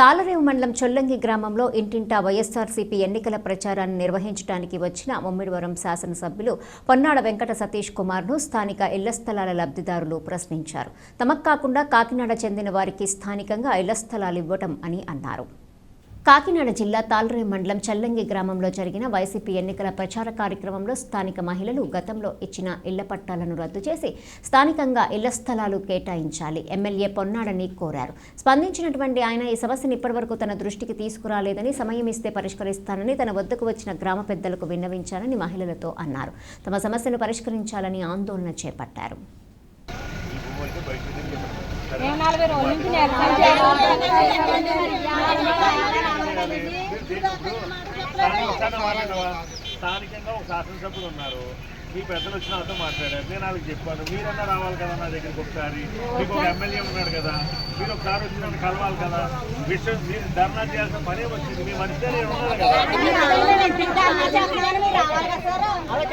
తాళరేవు మండలం చొల్లంగి గ్రామంలో ఇంటింటా వైఎస్ఆర్సీపీ ఎన్నికల ప్రచారాన్ని నిర్వహించడానికి వచ్చిన ముమ్మిడివరం శాసనసభ్యులు పొన్నాడ వెంకట సతీష్ కుమార్ను స్థానిక ఇళ్ళ స్థలాల లబ్ధిదారులు ప్రశ్నించారు. తమకు కాకుండా కాకినాడ చెందిన వారికి స్థానికంగా ఇళ్ళ స్థలాలు ఇవ్వటం అని అన్నారు. కాకినాడ జిల్లా తాల్రే మండలం చల్లంగి గ్రామంలో జరిగిన వైసీపీ ఎన్నికల ప్రచార కార్యక్రమంలో స్థానిక మహిళలు గతంలో ఇచ్చిన ఇళ్ళ పట్టాలను రద్దు చేసి స్థానికంగా ఇళ్ళ స్థలాలు కేటాయించాలి. ఎమ్మెల్యే పొన్నాడని కోరారు. స్పందించినటువంటి ఆయన ఈ సమస్యను ఇప్పటివరకు తన దృష్టికి తీసుకురాలేదని సమయం ఇస్తే పరిష్కరిస్తానని తన వద్దకు వచ్చిన గ్రామ పెద్దలకు విన్నవించానని మహిళలతో అన్నారు. తమ సమస్యను పరిష్కరించాలని ఆందోళన చేపట్టారు మేము నలభై రోజుల నుంచి నిరసన చేస్తున్నాం. స్థానికంగా ఒక శాసనసభ్యులు ఉన్నారు. మీ పెద్దలు వచ్చిన వాళ్ళతో మాట్లాడారు. నేను వాళ్ళకి చెప్పాను. మీరన్నా రావాలి కదా నా దగ్గరికి ఒకసారి. మీకు ఒక ఎమ్మెల్యే ఉన్నాడు కదా. మీరు ఒకసారి వచ్చి నన్ను కలవాలి కదా. విషయం మీరు ధర్నా చేయాల్సిన పనే వచ్చింది మీ మనిషి ఉన్నారు కదా?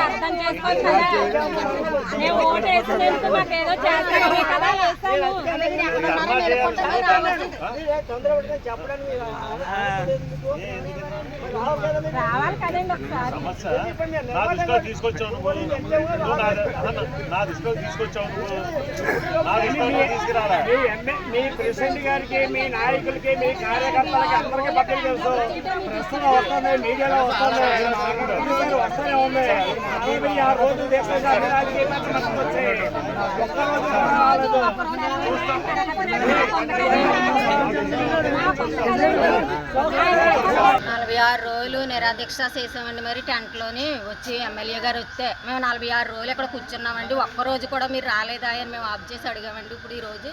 అర్థం చేసుకోవచ్చు కదా. మేము ఓటు వేసినందుకు మాకు ఏదో కదా రావాలి కదండి ఒకసారి సమస్య. నా దృష్టిలో తీసుకొచ్చావు నువ్వు. నువ్వు నా అహన్న, నా దృష్టిలో తీసుకొచ్చావు నువ్వు. నా దృష్టిలో తీసుకురాలా. మీ ఎమ్మె మీ ప్రెసిడెంట్ గారికి మీ నాయకులకి మీ కార్యకర్తలకి అందరికీ పక్కన తెలుసు. ప్రస్తుతం వస్తుంది మీడియాలో వస్తుంది. ప్రతిసారి వస్తూనే ఉంది. నలభై ఆరు రోజులు దేశంలో అన్ని రాజకీయ పార్టీలు మనకు వచ్చాయి. ఒక్క రోజు కూడా రాలేదు. నలభై ఆరు రోజులు నిరాదీక్ష చేసామండి మరి టెంట్లోని వచ్చి ఎమ్మెల్యే గారు వస్తే. మేము నలభై ఆరు రోజులు ఇక్కడ కూర్చున్నామండి. ఒక్క రోజు కూడా మీరు రాలేదా అని మేము ఆఫ్ చేసి అడిగామండి ఇప్పుడు ఈ రోజు.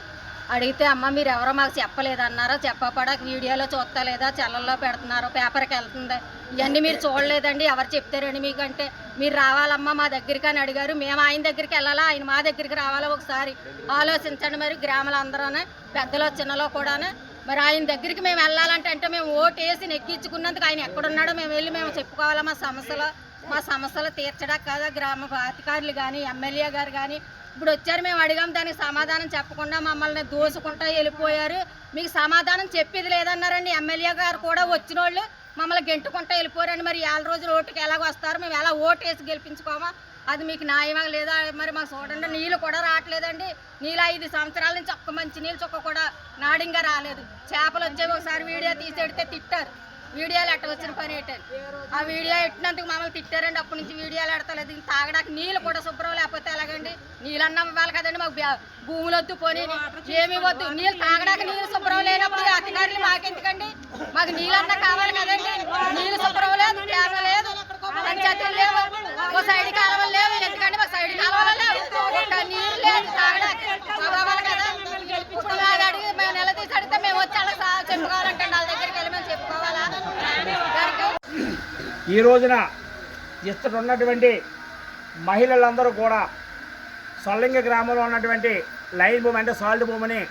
అడిగితే అమ్మ మీరు ఎవరో మాకు చెప్పలేదన్నారో? చెప్పపడా వీడియోలో చూస్తలేదా? చెల్లల్లో పెడుతున్నారో? పేపర్కి వెళ్తుంది? ఇవన్నీ మీరు చూడలేదండి. ఎవరు చెప్తారండి మీకు అంటే మీరు రావాలమ్మా మా దగ్గరికి అని అడిగారు. మేము ఆయన దగ్గరికి వెళ్ళాలా? ఆయన మా దగ్గరికి రావాలా? ఒకసారి ఆలోచించండి మరి గ్రామాలందరూనే పెద్దలో చిన్నలో కూడానే. మరి ఆయన దగ్గరికి మేము వెళ్ళాలంటే అంటే మేము ఓటు వేసి నెక్కించుకున్నందుకు ఆయన ఎక్కడున్నాడో మేము వెళ్ళి మేము చెప్పుకోవాలా. మా సమస్యలు మా సమస్యలు తీర్చడానికి కదా? గ్రామ అధికారులు కానీ ఎమ్మెల్యే గారు కానీ. ఇప్పుడు వచ్చారు మేము అడిగాం దానికి సమాధానం చెప్పకుండా మమ్మల్ని దోసుకుంటా వెళ్ళిపోయారు. మీకు సమాధానం చెప్పేది లేదన్నారండి. ఎమ్మెల్యే గారు కూడా వచ్చిన వాళ్ళు మమ్మల్ని గెంటుకుంటా వెళ్ళిపోయారండి. మరి ఏళ్ళ రోజులు ఓటుకి ఎలాగ వస్తారు? మేము ఎలా ఓటు వేసి గెలిపించుకోమా? అది మీకు న్యాయమా లేదా? మరి మాకు చూడండి నీళ్ళు కూడా రావట్లేదండి. నీళ్ళు ఐదు సంవత్సరాల నుంచి ఒక్క మంచి నీళ్ళు చొక్క కూడా నాడింగా రాలేదు. చేపలు వచ్చేవి ఒకసారి వీడియో తీసేడితే తిట్టారు. వీడియోలు ఎట్ట వచ్చిన పని ఏంటని ఆ వీడియో ఎట్టినందుకు మమ్మల్ని తిట్టారండి? అప్పటి నుంచి వీడియోలు ఎడతలేదు. తాగడానికి నీళ్ళు కూడా శుభ్రం లేకపోతే ఎలాగండి? నీళ్ళన్నా ఇవ్వాలి కదండి మాకు భూములు వద్దు పోనీ ఏమి వద్దు. నీళ్ళు తాగడానికి నీళ్ళు శుభ్రం లేనప్పుడు అధికారులు మాకెందుకండి? మాకు నీళ్ళన్నా కావాలి కదండి. నీళ్ళు శుభ్రం లేదు కేవలం లేదు పంచాయతీలు లేవు ఓ సైడ్ కాలువలు లేవు ఎందుకంటే మా సైడ్ కాలువలు లేవు ఒక నీళ్ళు లేదు తాగడానికి చదవాలి కదా ఇప్పుడు మాకు అడిగి మేము నిలదీసి అడిగితే మేము వచ్చి అలా సా- చెప్పుకోవాలంటే వాళ్ళ దగ్గరికి వెళ్ళి మేము చెప్పుకోవాలా గారికి ఈ రోజున ఇక్కడ ఉన్నటువంటి మహిళలందరూ కూడా సొల్లంగి గ్రామంలో ఉన్నటువంటి లైన్ భూమి అంటే సాల్ట్ భూమిని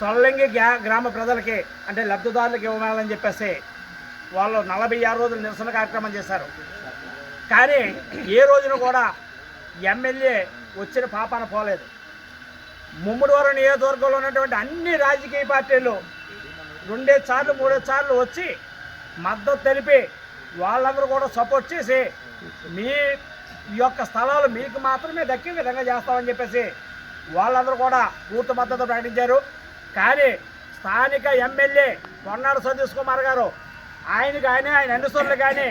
సొల్లంగి గ్రామ ప్రజలకి అంటే లబ్ధిదారులకు ఇవ్వాలని చెప్పేసి వాళ్ళు నలభై ఆరు రోజులు నిరసన కార్యక్రమం చేశారు. కానీ ఏ రోజున కూడా ఎమ్మెల్యే వచ్చిన పాపాన పోలేదు. ముమ్మడివరం నియోజకవర్గంలో ఉన్నటువంటి అన్ని రాజకీయ పార్టీలు రెండే సార్లు మూడే సార్లు వచ్చి మద్దతు తెలిపి వాళ్ళందరూ కూడా సపోర్ట్ చేసి మీ యొక్క స్థలాలు మీకు మాత్రమే దక్కే విధంగా చేస్తామని చెప్పేసి వాళ్ళందరూ కూడా పూర్తి మద్దతు ప్రకటించారు. కానీ స్థానిక ఎమ్మెల్యే కొన్నాడు సతీష్ కుమార్ గారు ఆయన కానీ ఆయన అనుసరులు కానీ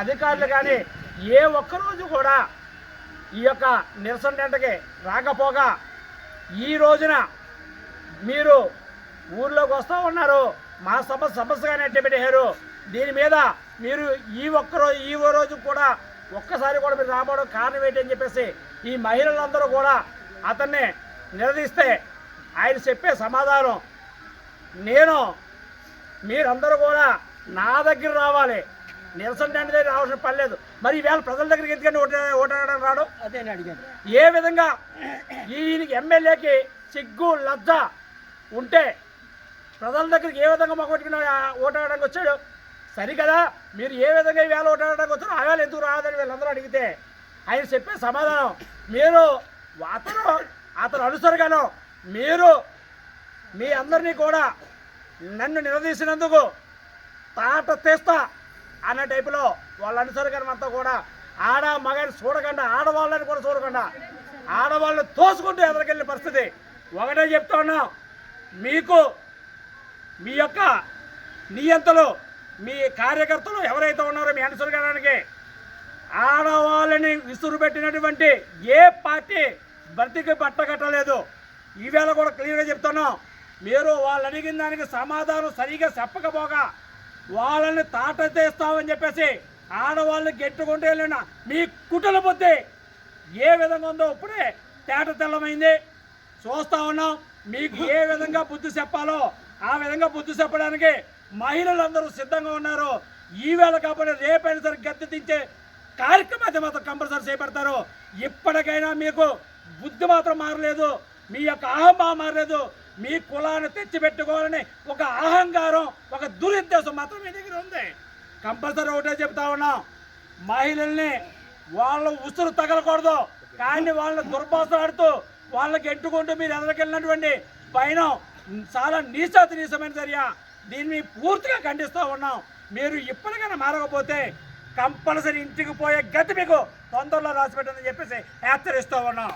అధికారులు కానీ ఏ ఒక్కరోజు కూడా ఈ యొక్క నిరసన టెంటకి రాకపోగా ఈ రోజున మీరు ఊర్లోకి వస్తూ ఉన్నారు మా సమస్య సమస్యగానే ఎట్టి పెట్టారు దీని మీద మీరు ఈ ఒక్క రోజు ఈ ఓ రోజు కూడా ఒక్కసారి కూడా మీరు రాబోవడం కారణం ఏంటి అని చెప్పేసి ఈ మహిళలందరూ కూడా అతన్ని నిలదీస్తే ఆయన చెప్పే సమాధానం నేను మీరందరూ కూడా నా దగ్గర రావాలి. నిరసన దండ దగ్గర రావాల్సిన పని లేదు. మరి ఈవేళ ప్రజల దగ్గరికి ఎందుకని ఓట ఓటాడడం రాడు అదే అడిగాను. ఏ విధంగా ఈయనకి ఎమ్మెల్యేకి సిగ్గు లజ్జ ఉంటే ప్రజల దగ్గరికి ఏ విధంగా మొక్కబెట్టుకుని ఓటాడడానికి వచ్చాడు? సరికదా మీరు ఏ విధంగా వేల ఓటాడడానికి వచ్చారో ఆ వేళ ఎందుకు రాదని వీళ్ళందరూ అడిగితే ఆయన చెప్పే సమాధానం. మీరు అతను అతను అనుసరిగాను. మీరు మీ అందరినీ కూడా నన్ను నిలదీసినందుకు తాట తెస్తా అన్న టైపులో వాళ్ళ అనుసరికరం అంతా కూడా ఆడ మగని చూడకుండా ఆడవాళ్ళని కూడా చూడకుండా ఆడవాళ్ళని తోసుకుంటూ ఎదరికెళ్ళిన పరిస్థితి. ఒకటే చెప్తా ఉన్నాం. మీకు మీ యొక్క నియంతలో మీ కార్యకర్తలు ఎవరైతే ఉన్నారో మీ అనుసరించడానికి ఆడవాళ్ళని విసురు పెట్టినటువంటి ఏ పార్టీ భర్తీకి పట్టగట్టలేదు ఈవేళ కూడా క్లియర్గా చెప్తున్నాం. మీరు వాళ్ళు అడిగిన దానికి సమాధానం సరిగా చెప్పకపోగా వాళ్ళని తాట తీస్తామని చెప్పేసి ఆడవాళ్ళని గెట్టుకుంటే వెళ్ళిన మీ కుటుంబ బుద్ధి ఏ విధంగా ఉందో ఇప్పుడే తేట తెల్లమైంది. చూస్తా ఉన్నాం. మీకు ఏ విధంగా బుద్ధి చెప్పాలో ఆ విధంగా బుద్ధి చెప్పడానికి మహిళలందరూ సిద్ధంగా ఉన్నారు. ఈవేళ కాబట్టి రేపైనా సరే గద్దె దించే కార్యక్రమాన్ని మాత్రం కంపల్సరీ చేపడతారు. ఇప్పటికైనా మీకు బుద్ధి మాత్రం మారలేదు. మీ యొక్క అహంభావం మారలేదు. మీ కులాన్ని తెచ్చిపెట్టుకోవాలని ఒక అహంకారం ఒక దురుద్దేశం మాత్రం మీ దగ్గర ఉంది. కంపల్సరీ ఒకటే చెప్తా ఉన్నాం మహిళల్ని వాళ్ళ ఉసురు తగలకూడదు. కానీ వాళ్ళని దుర్భాషలాడుతూ వాళ్ళకి ఎట్టుకుంటూ మీరు ఎదరికెళ్ళినటువంటి పైన చాలా నీచాతి నీచమైన చర్య. దీన్ని పూర్తిగా ఖండిస్తూ ఉన్నాం. మీరు ఇప్పటికైనా మారకపోతే కంపల్సరీ ఇంటికి పోయే గతి మీకు తొందరలో రాసిపెట్టని చెప్పేసి హెచ్చరిస్తూ ఉన్నాం.